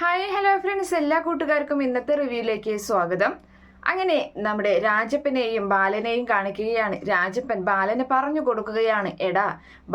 Hi hello friends എല്ലാ കൂട്ടുകാർക്കും ഇന്നത്തെ റിവ്യൂയിലേക്ക് സ്വാഗതം. അങ്ങനെ നമ്മുടെ രാജപ്പനെയും ബാലനെയും കാണിക്കുകയാണ്. രാജപ്പൻ ബാലന് പറഞ്ഞു കൊടുക്കുകയാണ് എടാ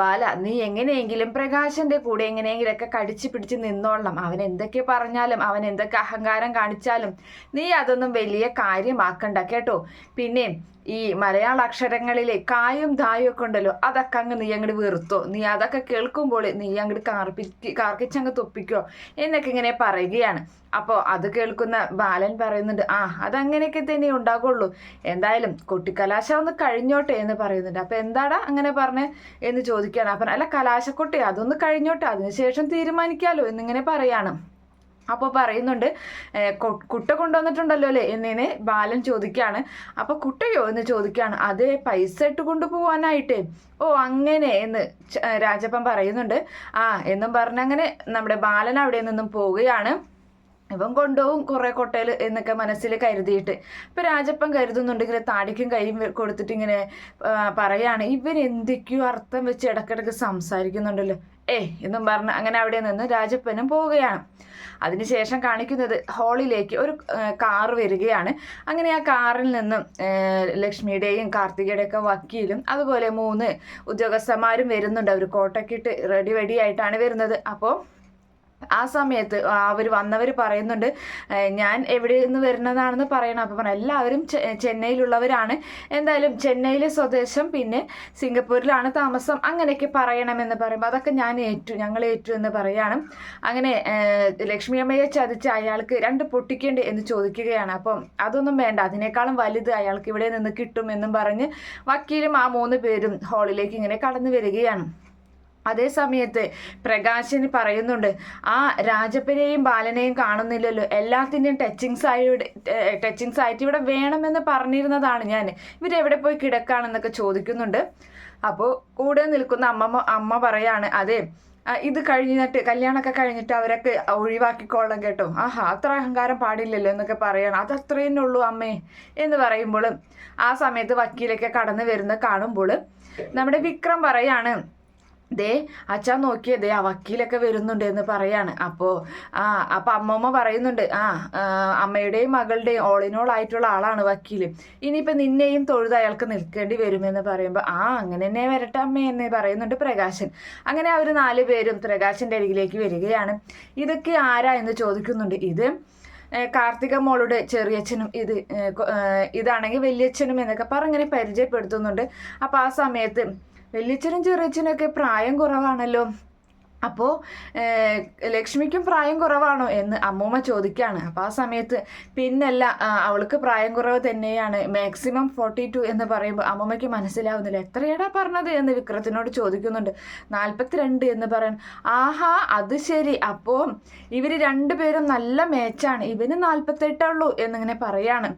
ബാല നീ എങ്ങനെയെങ്കിലും പ്രകാശന്റെ കൂടെ എങ്ങനെയെങ്കിലൊക്കെ കടിച്ചു പിടിച്ച് നിന്നോളണം. അവൻ എന്തൊക്കെ പറഞ്ഞാലും അവൻ എന്തൊക്കെ അഹങ്കാരം കാണിച്ചാലും നീ അതൊന്നും വലിയ കാര്യമാക്കണ്ട കേട്ടോ? പിന്നെ ഈ മലയാള അക്ഷരങ്ങളിലെ കായും ധായും ഒക്കെ ഉണ്ടല്ലോ അതൊക്കെ അങ്ങ് നീ അങ്ങോട്ട് വെറുത്തോ. നീ അതൊക്കെ കേൾക്കുമ്പോൾ നീ അങ്ങോട്ട് കാർപ്പിക്ക് കാർക്കിച്ചങ്ങ് തൊപ്പിക്കോ എന്നൊക്കെ ഇങ്ങനെ പറയുകയാണ്. അപ്പോൾ അത് കേൾക്കുന്ന ബാലൻ പറയുന്നുണ്ട് ആ അതങ്ങനെയൊക്കെ തന്നെ ഉണ്ടാകുള്ളൂ എന്തായാലും കൊട്ടിക്കലാശം ഒന്ന് കഴിഞ്ഞോട്ടെ എന്ന് പറയുന്നുണ്ട്. അപ്പോൾ എന്താടാ അങ്ങനെ പറഞ്ഞ്? എന്ന് ചോദിക്കുകയാണ്. അപ്പം അല്ല കലാശക്കൊട്ടി അതൊന്ന് കഴിഞ്ഞോട്ടെ അതിനുശേഷം തീരുമാനിക്കാമല്ലോ എന്നിങ്ങനെ പറയാണ്. അപ്പോൾ പറയുന്നുണ്ട് കുട്ട കൊണ്ടുവന്നിട്ടുണ്ടല്ലോ അല്ലേ? എന്നിനെ ബാലൻ ചോദിക്കുകയാണ് അപ്പോൾ കുട്ടയോ? എന്ന് ചോദിക്കുകയാണ് അതെ പൈസ ഇട്ട് കൊണ്ടുപോകാനായിട്ട് ഓ അങ്ങനെ എന്ന് രാജപ്പൻ പറയുന്നുണ്ട്. ആ എന്നും പറഞ്ഞങ്ങനെ നമ്മുടെ ബാലൻ അവിടെ നിന്നും പോവുകയാണ്. ഇവൻ കൊണ്ടുപോകും കുറെ കൊട്ടയിൽ എന്നൊക്കെ മനസ്സിൽ കരുതിയിട്ട്. ഇപ്പൊ രാജപ്പൻ കരുതുന്നുണ്ടെങ്കിൽ താടിക്കും കൈയും കൊടുത്തിട്ട് ഇങ്ങനെ പറയാണ്. ഇവൻ എന്തൊക്കെയോ അർത്ഥം വെച്ച് ഇടക്കിടക്ക് സംസാരിക്കുന്നുണ്ടല്ലോ. ഏ എന്നും പറഞ്ഞ് അങ്ങനെ അവിടെ നിന്ന് രാജപ്പനും പോവുകയാണ്. അതിനുശേഷം കാണിക്കുന്നത് ഹാളിലേക്ക് ഒരു കാർ വരികയാണ്. അങ്ങനെ ആ കാറിൽ നിന്നും ലക്ഷ്മിയുടെയും കാർത്തികയുടെയും ഒക്കെ വക്കീലും അതുപോലെ മൂന്ന് ഉദ്യോഗസ്ഥന്മാരും വരുന്നുണ്ട്. അവർ കോട്ടക്കിട്ട് റെഡി റെഡി ആയിട്ടാണ് വരുന്നത്. അപ്പോൾ ആ സമയത്ത് അവർ വന്നവർ പറയുന്നുണ്ട് ഞാൻ എവിടെ നിന്ന് വരുന്നതാണെന്ന് പറയണം. അപ്പോൾ പറഞ്ഞു എല്ലാവരും ചെന്നൈയിലുള്ളവരാണ്. എന്തായാലും ചെന്നൈയിലെ സ്വദേശം പിന്നെ സിംഗപ്പൂരിലാണ് താമസം. അങ്ങനെയൊക്കെ പറയണമെന്ന് പറയുമ്പോൾ അതൊക്കെ ഞാൻ ഏറ്റു ഞങ്ങൾ ഏറ്റു എന്ന് പറയാണ്. അങ്ങനെ ലക്ഷ്മി അമ്മയെ ചതിച്ച് അയാൾക്ക് രണ്ട് പൊട്ടിക്കേണ്ടി എന്ന് ചോദിക്കുകയാണ്. അപ്പം അതൊന്നും വേണ്ട അതിനേക്കാളും വലുത് അയാൾക്ക് ഇവിടെ നിന്ന് കിട്ടും എന്നും പറഞ്ഞ് വക്കീലും ആ മൂന്ന് പേരും ഹാളിലേക്ക് ഇങ്ങനെ കടന്നു വരികയാണ്. അതേ സമയത്ത് പ്രകാശന് പറയുന്നുണ്ട് ആ രാജപ്പനെയും ബാലനെയും കാണുന്നില്ലല്ലോ. എല്ലാത്തിന്റെയും ടച്ചിങ്സ് ആയിട്ട് ടച്ചിങ്സ് ആയിട്ട് ഇവിടെ വേണമെന്ന് പറഞ്ഞിരുന്നതാണ് ഞാൻ. ഇവരെവിടെ പോയി കിടക്കാണെന്നൊക്കെ ചോദിക്കുന്നുണ്ട്. അപ്പോൾ കൂടെ നിൽക്കുന്ന അമ്മമ്മ അമ്മ പറയാണ് അതെ ഇത് കഴിഞ്ഞിട്ട് കല്യാണമൊക്കെ കഴിഞ്ഞിട്ട് അവരൊക്കെ ഒഴിവാക്കിക്കോളാം കേട്ടോ. ആഹാ അത്ര അഹങ്കാരം പാടില്ലല്ലോ എന്നൊക്കെ പറയണം. അത് ഉള്ളൂ അമ്മേ എന്ന് പറയുമ്പോൾ ആ സമയത്ത് വക്കീലൊക്കെ കടന്നു വരുന്ന കാണുമ്പോൾ നമ്മുടെ വിക്രം പറയാണ് ദേ അച്ഛാ നോക്കിയേ ദേ ആ വക്കീലൊക്കെ വരുന്നുണ്ട് എന്ന് പറയാണ്. അപ്പോൾ ആ അപ്പം അമ്മമ്മ പറയുന്നുണ്ട് ആ അമ്മയുടെയും മകളുടെയും ഓളിനോൾ ആയിട്ടുള്ള ആളാണ് വക്കീൽ ഇനിയിപ്പോൾ നിന്നെയും തൊഴുത് അയാൾക്ക് നിൽക്കേണ്ടി വരുമെന്ന് പറയുമ്പോൾ ആ അങ്ങനെ തന്നെ വരട്ടെ അമ്മ എന്ന് പറയുന്നുണ്ട് പ്രകാശൻ. അങ്ങനെ അവർ നാല് പേരും പ്രകാശന്റെ അരികിലേക്ക് വരികയാണ്. ഇതൊക്കെ ആരാ എന്ന് ചോദിക്കുന്നുണ്ട്. ഇത് കാർത്തിക മോളുടെ ചെറിയച്ഛനും ഇത് ഇതാണെങ്കിൽ വലിയച്ഛനും എന്നൊക്കെ പറഞ്ഞിങ്ങനെ പരിചയപ്പെടുത്തുന്നുണ്ട്. അപ്പോൾ ആ സമയത്ത് വലിയച്ഛനും ചെറിയച്ഛനൊക്കെ പ്രായം കുറവാണല്ലോ. അപ്പോൾ ലക്ഷ്മിക്കും പ്രായം കുറവാണോ എന്ന് അമ്മൂമ്മ ചോദിക്കുകയാണ് അപ്പോൾ ആ സമയത്ത് പിന്നല്ല അവൾക്ക് പ്രായം കുറവ് തന്നെയാണ്. മാക്സിമം ഫോർട്ടി ടു എന്ന് പറയുമ്പോൾ അമ്മൂമ്മയ്ക്ക് മനസ്സിലാവുന്നില്ല. എത്രയാടാ പറഞ്ഞത്? എന്ന് വിക്രത്തിനോട് ചോദിക്കുന്നുണ്ട്. നാൽപ്പത്തിരണ്ട് എന്ന് പറയാൻ ആഹാ അത് ശരി. അപ്പോൾ ഇവർ രണ്ടുപേരും നല്ല മേച്ചാണ്. ഇവന് നാൽപ്പത്തെട്ടുള്ളൂ എന്നിങ്ങനെ പറയാണ്.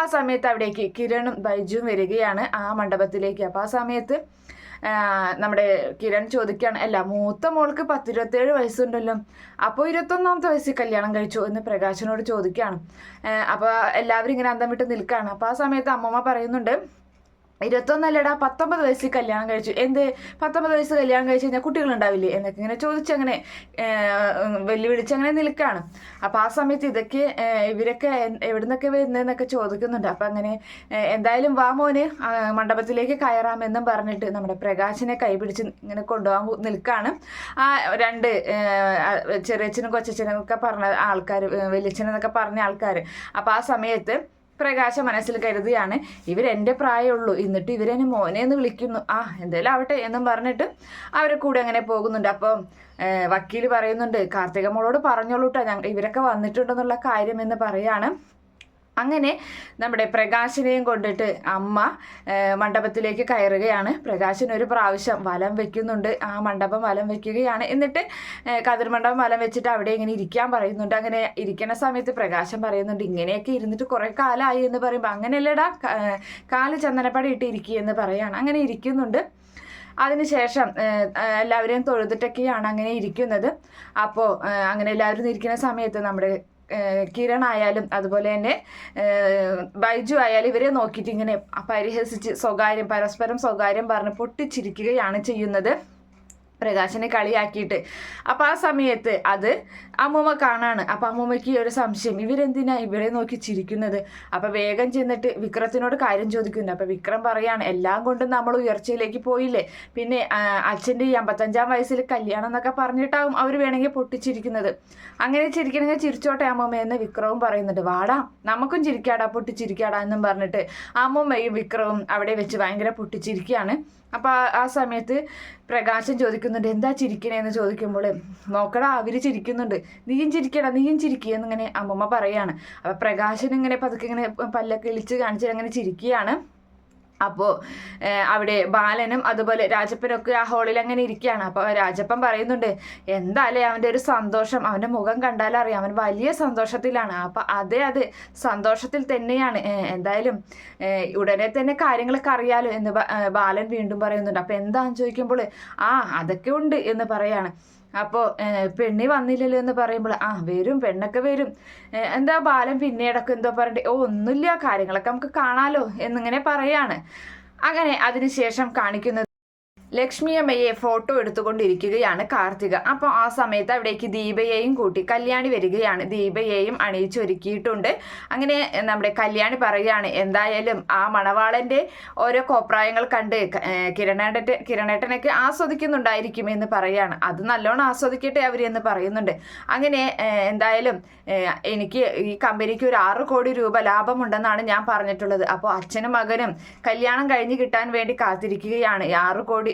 ആ സമയത്ത് അവിടേക്ക് കിരണും ബൈജുവും വരികയാണ് ആ മണ്ഡപത്തിലേക്ക്. അപ്പോൾ ആ സമയത്ത് നമ്മുടെ കിരൺ ചോദിക്കുകയാണ് അല്ല മൂത്ത മോൾക്ക് പത്തിരുപത്തേഴ് വയസ്സുണ്ടല്ലോ. അപ്പോൾ ഇരുപത്തൊന്നാമത്തെ വയസ്സിൽ കല്യാണം കഴിച്ചു? എന്ന് പ്രകാശനോട് ചോദിക്കുകയാണ്. അപ്പോൾ എല്ലാവരും ഇങ്ങനെ അന്തം വിട്ട് നിൽക്കുകയാണ്. അപ്പോൾ ആ സമയത്ത് അമ്മമ്മ പറയുന്നുണ്ട് ഇരുപത്തൊന്നല്ലടാ പത്തൊമ്പത് വയസ്സിൽ കല്യാണം കഴിച്ചു. എന്ത്? പത്തൊമ്പത് വയസ്സ് കല്യാണം കഴിച്ച് കഴിഞ്ഞാൽ കുട്ടികളുണ്ടാവില്ലേ? എന്നൊക്കെ ഇങ്ങനെ ചോദിച്ചങ്ങനെ വെല്ലുവിളിച്ച് അങ്ങനെ നിൽക്കുകയാണ് അപ്പം ആ സമയത്ത് ഇതൊക്കെ ഇവരൊക്കെ എവിടുന്നൊക്കെ വരുന്നതെന്നൊക്കെ ചോദിക്കുന്നുണ്ട്. അപ്പം അങ്ങനെ എന്തായാലും വാ മോന് മണ്ഡപത്തിലേക്ക് കയറാമെന്നും പറഞ്ഞിട്ട് നമ്മുടെ പ്രകാശിനെ കൈപിടിച്ച് ഇങ്ങനെ കൊണ്ടുപോകാൻ നിൽക്കുകയാണ് ആ രണ്ട് ചെറിയച്ഛനും കൊച്ചച്ഛനും ഒക്കെ പറഞ്ഞ ആൾക്കാർ വലിയച്ഛനെന്നൊക്കെ പറഞ്ഞ ആൾക്കാർ അപ്പം ആ സമയത്ത് പ്രകാശ മനസ്സിൽ കരുതിയാണ്. ഇവരെന്റെ പ്രായമുള്ളൂ. എന്നിട്ട് ഇവരെന്നെ മോനെ എന്ന് വിളിക്കുന്നു. ആ എന്തായാലും ആവട്ടെ എന്നും പറഞ്ഞിട്ട് അവരെ കൂടെ അങ്ങനെ പോകുന്നുണ്ട്. അപ്പം വക്കീൽ പറയുന്നുണ്ട് കാർത്തിക മോളോട് പറഞ്ഞോളൂട്ടാ. ഞങ്ങൾ ഇവരൊക്കെ വന്നിട്ടുണ്ടെന്നുള്ള കാര്യം എന്ന് പറയാണ്. അങ്ങനെ നമ്മുടെ പ്രകാശനെയും കൊണ്ടിട്ട് അമ്മ മണ്ഡപത്തിലേക്ക് കയറുകയാണ്. പ്രകാശൻ ഒരു പ്രാവശ്യം വലം വെക്കുന്നുണ്ട്. ആ മണ്ഡപം വലം വെക്കുകയാണ്. എന്നിട്ട് കതിർ മണ്ഡപം വലം വെച്ചിട്ട് അവിടെ ഇങ്ങനെ ഇരിക്കാൻ പറയുന്നുണ്ട്. അങ്ങനെ ഇരിക്കുന്ന സമയത്ത് പ്രകാശം പറയുന്നുണ്ട് ഇങ്ങനെയൊക്കെ ഇരുന്നിട്ട് കുറേ കാലമായി എന്ന് പറയുമ്പോൾ അങ്ങനെയല്ലടാ കാൽ ചന്ദനപ്പടി ഇട്ട് ഇരിക്കുക എന്ന് പറയാണ്. അങ്ങനെ ഇരിക്കുന്നുണ്ട്. അതിനുശേഷം എല്ലാവരെയും തൊഴുതിട്ടൊക്കെയാണ് അങ്ങനെ ഇരിക്കുന്നത്. അപ്പോൾ അങ്ങനെ എല്ലാവരും ഇരിക്കുന്ന സമയത്ത് നമ്മുടെ കിരൺ ആയാലും അതുപോലെ തന്നെ ബൈജു ആയാലും ഇവരെ നോക്കിയിട്ട് ഇങ്ങനെ പരിഹസിച്ച് സ്വകാര്യം പരസ്പരം സ്വകാര്യം പറഞ്ഞ് പൊട്ടിച്ചിരിക്കുകയാണ് ചെയ്യുന്നത്. പ്രകാശനെ കളിയാക്കിയിട്ട്. അപ്പോൾ ആ സമയത്ത് അത് അമ്മൂമ്മ കാണാണ്. അപ്പോൾ അമ്മൂമ്മയ്ക്ക് ഒരു സംശയം. ഇവരെന്തിനാ ഇവരെ നോക്കി ചിരിക്കുന്നത്? അപ്പോൾ വേഗം ചെന്നിട്ട് വിക്രത്തിനോട് കാര്യം ചോദിക്കുന്നു അപ്പോൾ വിക്രം പറയാണ് എല്ലാം കൊണ്ടും നമ്മൾ ഉയർച്ചയിലേക്ക് പോയില്ലേ? പിന്നെ അച്ഛന്റെ ഈ അമ്പത്തഞ്ചാം വയസ്സിൽ കല്യാണം എന്നൊക്കെ പറഞ്ഞിട്ടാവും അവർ വേണമെങ്കിൽ പൊട്ടിച്ചിരിക്കുന്നത്. അങ്ങനെ ചിരിക്കണമെങ്കിൽ ചിരിച്ചോട്ടെ അമ്മൂമ്മ എന്ന് വിക്രവും പറയുന്നുണ്ട്. വാടാ നമുക്കും ചിരിക്കാടാ പൊട്ടിച്ചിരിക്കാടാ എന്നും പറഞ്ഞിട്ട് അമ്മൂമ്മയും വിക്രവും അവിടെ വെച്ച് ഭയങ്കര പൊട്ടിച്ചിരിക്കുകയാണ്. അപ്പോൾ ആ- സമയത്ത് പ്രകാശം ചോദിക്കുന്നുണ്ട് എന്താ ചിരിക്കണേന്ന് ചോദിക്കുമ്പോൾ നോക്കടാ അവർ ചിരിക്കുന്നുണ്ട്. നീയും ചിരിക്കടാ നീയും ചിരിക്കുക എന്നിങ്ങനെ അമ്മമ്മ പറയാണ്. അപ്പോൾ പ്രകാശൻ ഇങ്ങനെ പതുക്കെ ഇങ്ങനെ പല്ലൊക്കെ ഇളിച്ച് കാണിച്ചിട്ട് അങ്ങനെ ചിരിക്കുകയാണ്. അപ്പോൾ അവിടെ ബാലനും അതുപോലെ രാജപ്പനൊക്കെ ആ ഹോളിൽ അങ്ങനെ ഇരിക്കുകയാണ്. അപ്പോൾ രാജപ്പൻ പറയുന്നുണ്ട് എന്തായാലേ അവന്റെ ഒരു സന്തോഷം അവന്റെ മുഖം കണ്ടാലറിയാം അവൻ വലിയ സന്തോഷത്തിലാണ്. അപ്പോൾ അതേ അതെ സന്തോഷത്തിൽ തന്നെയാണ്. എന്തായാലും ഉടനെ തന്നെ കാര്യങ്ങളൊക്കെ അറിയാലോ എന്ന് ബാലൻ വീണ്ടും പറയുന്നുണ്ട്. അപ്പോൾ എന്താണെന്ന് ചോദിക്കുമ്പോൾ ആ അതൊക്കെ ഉണ്ട് എന്ന് പറയാണ്. അപ്പോൾ പെണ്ണി വന്നില്ലല്ലോ എന്ന് പറയുമ്പോൾ ആ വരും പെണ്ണൊക്കെ വരും. എന്താ ബാലൻ പിന്നീടൊക്കെ എന്തോ പറയണ്ടേ ഓ ഒന്നുമില്ല കാര്യങ്ങളൊക്കെ നമുക്ക് കാണാലോ എന്നിങ്ങനെ പറയാണ്. അങ്ങനെ അതിനുശേഷം കാണിക്കുന്നത് ലക്ഷ്മിയമ്മയെ ഫോട്ടോ എടുത്തുകൊണ്ടിരിക്കുകയാണ് കാർത്തിക. അപ്പോൾ ആ സമയത്ത് അവിടേക്ക് ദീപയെയും കൂട്ടി കല്യാണി വരികയാണ്. ദീപയെയും അണിയിച്ചൊരുക്കിയിട്ടുണ്ട്. അങ്ങനെ നമ്മുടെ കല്യാണി പറയുകയാണ് എന്തായാലും ആ മണവാളന്റെ ഓരോ കോപ്രായങ്ങൾ കണ്ട് കിരണേട്ടൻ കിരണേട്ടനൊക്കെ ആസ്വദിക്കുന്നുണ്ടായിരിക്കും എന്ന് പറയാണ്. അത് നല്ലോണം ആസ്വദിക്കട്ടെ അവർ എന്ന് പറയുന്നുണ്ട്. അങ്ങനെ എന്തായാലും എനിക്ക് ഈ കമ്പനിക്ക് ഒരു ആറ് കോടി രൂപ ലാഭമുണ്ടെന്നാണ് ഞാൻ പറഞ്ഞിട്ടുള്ളത്. അപ്പോൾ അച്ഛനും മകനും കല്യാണം കഴിഞ്ഞ് കിട്ടാൻ വേണ്ടി കാത്തിരിക്കുകയാണ്. ആറ് കോടി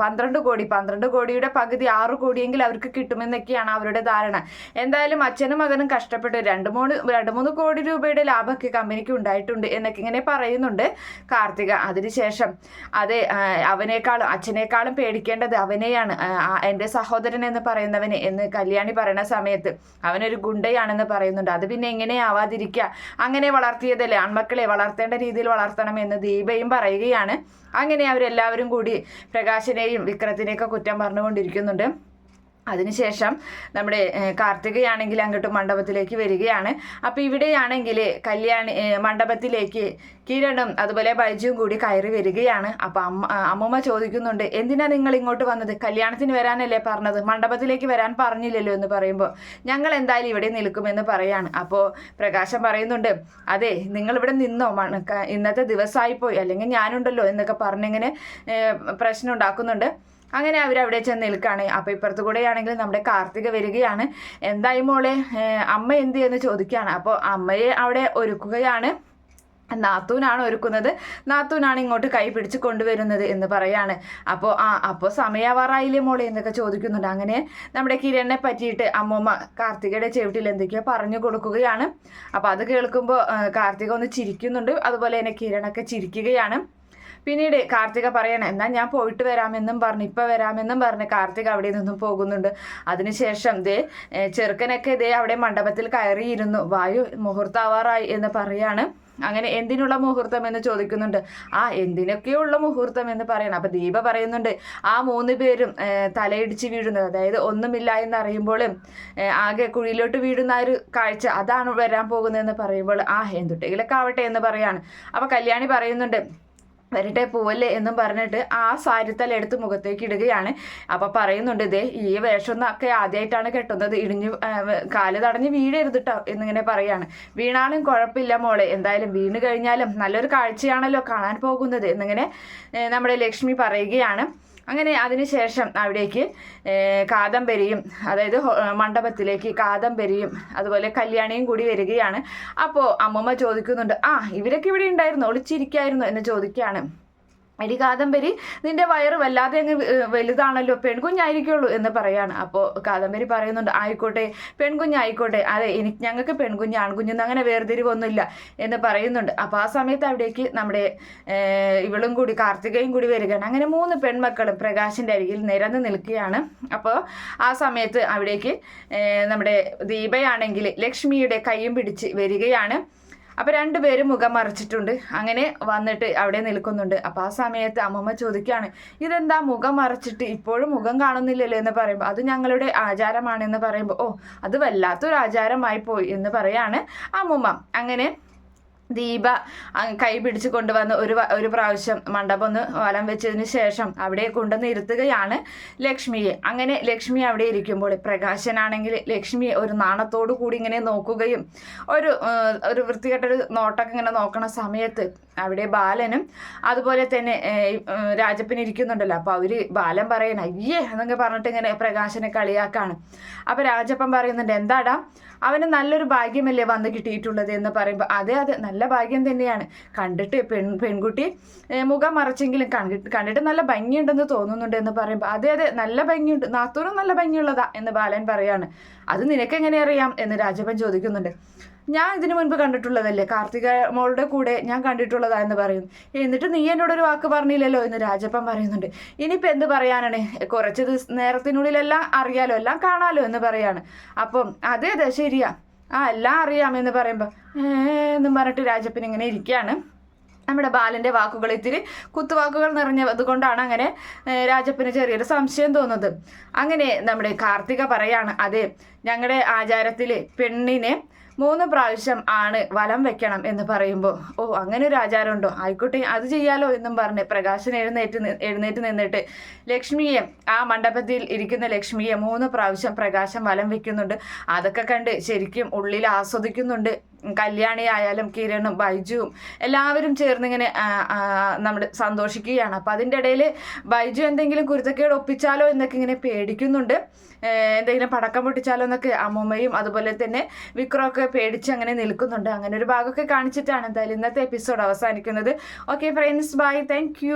പന്ത്രണ്ട് കോടി പന്ത്രണ്ട് കോടിയുടെ പകുതി ആറ് കോടിയെങ്കിൽ അവർക്ക് കിട്ടുമെന്നൊക്കെയാണ് അവരുടെ ധാരണ. എന്തായാലും അച്ഛനും മകനും കഷ്ടപ്പെട്ട്. രണ്ട് മൂന്ന് രണ്ട് മൂന്ന് കോടി രൂപയുടെ ലാഭമൊക്കെ കമ്പനിക്ക് ഉണ്ടായിട്ടുണ്ട് എന്നൊക്കെ ഇങ്ങനെ പറയുന്നുണ്ട് കാർത്തിക. അതിനുശേഷം അതെ അവനേക്കാളും അച്ഛനേക്കാളും പേടിക്കേണ്ടത് അവനെയാണ്. എന്റെ സഹോദരൻ എന്ന് പറയുന്നവനെ എന്ന് കല്യാണി പറയുന്ന സമയത്ത് അവനൊരു ഗുണ്ടയാണെന്ന് പറയുന്നുണ്ട്. അത് പിന്നെ എങ്ങനെ ആവാതിരിക്കുക അങ്ങനെ വളർത്തിയതല്ലേ? ആൺമക്കളെ വളർത്തേണ്ട രീതിയിൽ വളർത്തണം എന്ന് ദീപയും പറയുകയാണ്. അങ്ങനെ അവരെല്ലാവരും കൂടി പ്രകാശനെയും വിക്രത്തിനെയൊക്കെ കുറ്റം പറഞ്ഞുകൊണ്ടിരിക്കുന്നുണ്ട്. അതിനുശേഷം നമ്മുടെ കാർത്തികയാണെങ്കിൽ അങ്ങോട്ട് മണ്ഡപത്തിലേക്ക് വരികയാണ്. അപ്പോൾ ഇവിടെയാണെങ്കിൽ കല്യാണി മണ്ഡപത്തിലേക്ക് കിരണും അതുപോലെ ബൈജുവും കൂടി കയറി വരികയാണ്. അപ്പോൾ അമ്മ അമ്മമ്മ ചോദിക്കുന്നുണ്ട് എന്തിനാ നിങ്ങൾ ഇങ്ങോട്ട് വന്നത്? കല്യാണത്തിന് വരാനല്ലേ പറഞ്ഞത്? മണ്ഡപത്തിലേക്ക് വരാൻ പറഞ്ഞില്ലല്ലോ എന്ന് പറയുമ്പോൾ ഞങ്ങൾ എന്തായാലും ഇവിടെ നിൽക്കുമെന്ന് പറയാണ്. അപ്പോൾ പ്രകാശം പറയുന്നുണ്ട് അതെ നിങ്ങൾ ഇവിടെ നിന്നോ ഇന്നത്തെ ദിവസമായിപ്പോയി. അല്ലെങ്കിൽ ഞാനുണ്ടല്ലോ എന്നൊക്കെ പറഞ്ഞിങ്ങനെ പ്രശ്നം ഉണ്ടാക്കുന്നുണ്ട്. അങ്ങനെ അവർ അവിടെ ചെന്ന് നിൽക്കുകയാണ്. അപ്പോൾ ഇപ്പുറത്ത് കൂടെയാണെങ്കിൽ നമ്മുടെ കാർത്തിക വരികയാണ്. എന്തായി മോളെ? അമ്മ എന്ത് എന്ന് ചോദിക്കുകയാണ്. അപ്പോൾ അമ്മയെ അവിടെ ഒരുക്കുകയാണ്. നാത്തൂനാണ് ഒരുക്കുന്നത്. നാത്തൂനാണ് ഇങ്ങോട്ട് കൈ പിടിച്ച് കൊണ്ടുവരുന്നത് എന്ന് പറയാണ്. അപ്പോൾ ആ അപ്പോൾ സമയാവാറായില്ലേ മോളെ എന്നൊക്കെ ചോദിക്കുന്നുണ്ട്. അങ്ങനെ നമ്മുടെ കിരണിനെ പറ്റിയിട്ട് അമ്മമ്മ കാർത്തികയുടെ ചെവിട്ടിൽ എന്തൊക്കെയോ പറഞ്ഞു കൊടുക്കുകയാണ്. അപ്പോൾ അത് കേൾക്കുമ്പോൾ കാർത്തിക ഒന്ന് ചിരിക്കുന്നുണ്ട്. അതുപോലെ തന്നെ കിരണൊക്കെ ചിരിക്കുകയാണ്. പിന്നീട് കാർത്തിക പറയണം എന്നാൽ ഞാൻ പോയിട്ട് വരാമെന്നും പറഞ്ഞു ഇപ്പം വരാമെന്നും പറഞ്ഞ് കാർത്തിക അവിടെ നിന്നും പോകുന്നുണ്ട്. അതിനുശേഷം ദേ ചെറുക്കനൊക്കെ ദേ അവിടെ മണ്ഡപത്തിൽ കയറിയിരുന്നു. വായു മുഹൂർത്താവാറായി എന്ന് പറയാണ്. അങ്ങനെ എന്തിനുള്ള മുഹൂർത്തം എന്ന് ചോദിക്കുന്നുണ്ട്. ആ എന്തിനൊക്കെയുള്ള മുഹൂർത്തം എന്ന് പറയണം. അപ്പം ദീപ പറയുന്നുണ്ട് ആ മൂന്ന് പേരും തലയിടിച്ച് വീഴുന്നത്. അതായത് ഒന്നുമില്ല എന്ന് അറിയുമ്പോൾ ആകെ കുഴിയിലോട്ട് വീഴുന്ന ഒരു കാഴ്ച അതാണ് വരാൻ പോകുന്നതെന്ന് പറയുമ്പോൾ ആ എന്തുട്ടെങ്കിലൊക്കെ ആവട്ടെ എന്ന് പറയാണ്. അപ്പം കല്യാണി പറയുന്നുണ്ട് വരട്ടെ പോവല്ലേ എന്നും പറഞ്ഞിട്ട് ആ സാരിത്തല എടുത്ത് മുഖത്തേക്ക് ഇടുകയാണ്. അപ്പൊ പറയുന്നുണ്ട് ഇതേ ഈ വേഷം ഒക്കെ ആദ്യമായിട്ടാണ് കെട്ടുന്നത്. ഇടിഞ്ഞു കാൽ തടഞ്ഞ് വീഴരുത് എന്നിങ്ങനെ പറയാണ്. വീണാലും കുഴപ്പമില്ല മോളെ. എന്തായാലും വീണ് കഴിഞ്ഞാലും നല്ലൊരു കാഴ്ചയാണല്ലോ കാണാൻ പോകുന്നത് എന്നിങ്ങനെ നമ്മുടെ ലക്ഷ്മി പറയുകയാണ്. അങ്ങനെ അതിനുശേഷം അവിടേക്ക് കാദംബരിയും അതായത് മണ്ഡപത്തിലേക്ക് കാദംബരിയും അതുപോലെ കല്യാണിയും കൂടി വരികയാണ്. അപ്പോൾ അമ്മമ്മ ചോദിക്കുന്നുണ്ട് ആ ഇവരൊക്കെ ഇവിടെ ഉണ്ടായിരുന്നു? ഒളിച്ചിരിക്കായിരുന്നു? എന്ന് ചോദിക്കുകയാണ്. എടി കാദംബരി നിന്റെ വയറ് വല്ലാതെ അങ്ങ് വലുതാണല്ലോ പെൺകുഞ്ഞായിരിക്കുള്ളൂ എന്ന് പറയാണ്. അപ്പോൾ കാദംബരി പറയുന്നുണ്ട് ആയിക്കോട്ടെ പെൺകുഞ്ഞായിക്കോട്ടെ. അതെ എനിക്ക് ഞങ്ങൾക്ക് പെൺകുഞ്ഞ് ആൺകുഞ്ഞെന്ന് അങ്ങനെ വേർതിരിവൊന്നുമില്ല എന്ന് പറയുന്നുണ്ട്. അപ്പോൾ ആ സമയത്ത് അവിടേക്ക് നമ്മുടെ ഇവളും കൂടി കാർത്തികയും കൂടി വരികയാണ്. അങ്ങനെ മൂന്ന് പെൺമക്കളും പ്രകാശിന്റെ അരികിൽ നിരന്ന് നിൽക്കുകയാണ്. അപ്പോൾ ആ സമയത്ത് അവിടേക്ക് നമ്മുടെ ദീപയാണെങ്കിൽ ലക്ഷ്മിയുടെ കൈയും പിടിച്ച് വരികയാണ്. അപ്പോൾ രണ്ടുപേരും മുഖം മറച്ചിട്ടുണ്ട്. അങ്ങനെ വന്നിട്ട് അവിടെ നിൽക്കുന്നുണ്ട്. അപ്പോൾ ആ സമയത്ത് അമ്മമ്മ ചോദിക്കുകയാണ് ഇതെന്താ മുഖം മറച്ചിട്ട് ഇപ്പോഴും മുഖം കാണുന്നില്ലല്ലോ? എന്ന് പറയുമ്പോൾ അത് ഞങ്ങളുടെ ആചാരമാണെന്ന് പറയുമ്പോൾ ഓ അത് വല്ലാത്തൊരു ആചാരമായി പോയി എന്ന് പറയാണ് അമ്മുമ്മ. അങ്ങനെ ദീപ കൈ പിടിച്ച് കൊണ്ടുവന്ന് ഒരു ഒരു പ്രാവശ്യം മണ്ഡപം ഒന്ന് വലം വെച്ചതിന് ശേഷം അവിടെ കൊണ്ടുവന്ന് ഇരുത്തുകയാണ് ലക്ഷ്മിയെ. അങ്ങനെ ലക്ഷ്മി അവിടെ ഇരിക്കുമ്പോൾ പ്രകാശനാണെങ്കിൽ ലക്ഷ്മിയെ ഒരു നാണത്തോടു കൂടി ഇങ്ങനെ നോക്കുകയും ഒരു ഒരു വൃത്തികെട്ടൊരു നോട്ടൊക്കെ ഇങ്ങനെ നോക്കണ സമയത്ത് അവിടെ ബാലനും അതുപോലെ തന്നെ രാജപ്പൻ ഇരിക്കുന്നുണ്ടല്ലോ. അപ്പോൾ അവർ ബാലൻ പറയണ അയ്യേ എന്നൊക്കെ പറഞ്ഞിട്ട് ഇങ്ങനെ പ്രകാശനെ കളിയാക്കാണ്. അപ്പോൾ രാജപ്പൻ പറയുന്നുണ്ട് എന്താടാ? അവന് നല്ലൊരു ഭാഗ്യമല്ലേ വന്ന് കിട്ടിയിട്ടുള്ളത്? എന്ന് പറയുമ്പോൾ അതെ അതെ നല്ല ഭാഗ്യം തന്നെയാണ്. കണ്ടിട്ട് പെൺ പെൺകുട്ടി മുഖം മറച്ചെങ്കിലും കണ്ടിട്ട് നല്ല ഭംഗിയുണ്ടെന്ന് തോന്നുന്നുണ്ട് എന്ന് പറയുമ്പോൾ അതെ അതെ നല്ല ഭംഗിയുണ്ട്. നാത്തൂനും നല്ല ഭംഗിയുള്ളതാ എന്ന് ബാലൻ പറയാണ്. അത് നിനക്ക് എങ്ങനെ അറിയാം എന്ന് രാജപ്പൻ ചോദിക്കുന്നുണ്ട്. ഞാൻ ഇതിനു മുൻപ് കണ്ടിട്ടുള്ളതല്ലേ? കാർത്തിക മോളുടെ കൂടെ ഞാൻ കണ്ടിട്ടുള്ളതാ എന്ന് പറയുന്നു എന്നിട്ട് നീ എന്നോട് ഒരു വാക്ക് പറഞ്ഞില്ലല്ലോ എന്ന് രാജപ്പൻ പറയുന്നുണ്ട്. ഇനിയിപ്പോൾ എന്ത് പറയാനാണ്? കുറച്ച് ദിവസ നേരത്തിനുള്ളിലെല്ലാം അറിയാലോ എല്ലാം കാണാലോ എന്ന് പറയാണ്. അപ്പം അതെ അതെ ശരിയാ. ആ എല്ലാം അറിയാമെന്ന് പറയുമ്പോൾ എന്നും പറഞ്ഞിട്ട് രാജപ്പൻ ഇങ്ങനെ ഇരിക്കുകയാണ്. നമ്മുടെ ബാലന്റെ വാക്കുകൾ ഇത്തിരി കുത്തുവാക്കുകൾ നിറഞ്ഞത് കൊണ്ടാണ് അങ്ങനെ രാജപ്പന് ചെറിയൊരു സംശയം തോന്നുന്നത്. അങ്ങനെ നമ്മുടെ കാർത്തിക പറയാണ് അതെ ഞങ്ങളുടെ ആചാരത്തിൽ പെണ്ണിനെ മൂന്ന് പ്രാവശ്യം ആണ് വലം വെക്കണം എന്ന് പറയുമ്പോൾ ഓ അങ്ങനെ ഒരു ആചാരമുണ്ടോ? ആയിക്കോട്ടെ അത് ചെയ്യാലോ എന്നും പറഞ്ഞ് പ്രകാശൻ എഴുന്നേറ്റ് എഴുന്നേറ്റ് നിന്നിട്ട് ലക്ഷ്മിയെ ആ മണ്ഡപത്തിൽ ഇരിക്കുന്ന ലക്ഷ്മിയെ മൂന്ന് പ്രാവശ്യം പ്രകാശം വലം വെക്കുന്നുണ്ട്. അതൊക്കെ കണ്ട് ശരിക്കും ഉള്ളിൽ ആസ്വദിക്കുന്നുണ്ട്. കല്യാണി ആയാലും കിരണും ബൈജുവും എല്ലാവരും ചേർന്ന് ഇങ്ങനെ ആ, ആ, സന്തോഷിക്കുകയാണ്. അപ്പം അതിന്റെ ഇടയിൽ ബൈജു എന്തെങ്കിലും കുരുത്തക്കേട് ഒപ്പിച്ചാലോ എന്നൊക്കെ ഇങ്ങനെ പേടിക്കുന്നുണ്ട്. എന്തെങ്കിലും പടക്കം പൊട്ടിച്ചാലോ എന്നൊക്കെ അമ്മമ്മയും അതുപോലെ തന്നെ വിക്രമൊക്കെ പേടിച്ച് അങ്ങനെ നിൽക്കുന്നുണ്ട്. അങ്ങനെ ഒരു ഭാഗമൊക്കെ കാണിച്ചിട്ടാണ് എന്തായാലും ഇന്നത്തെ എപ്പിസോഡ് അവസാനിക്കുന്നത്. Okay friends bye. താങ്ക്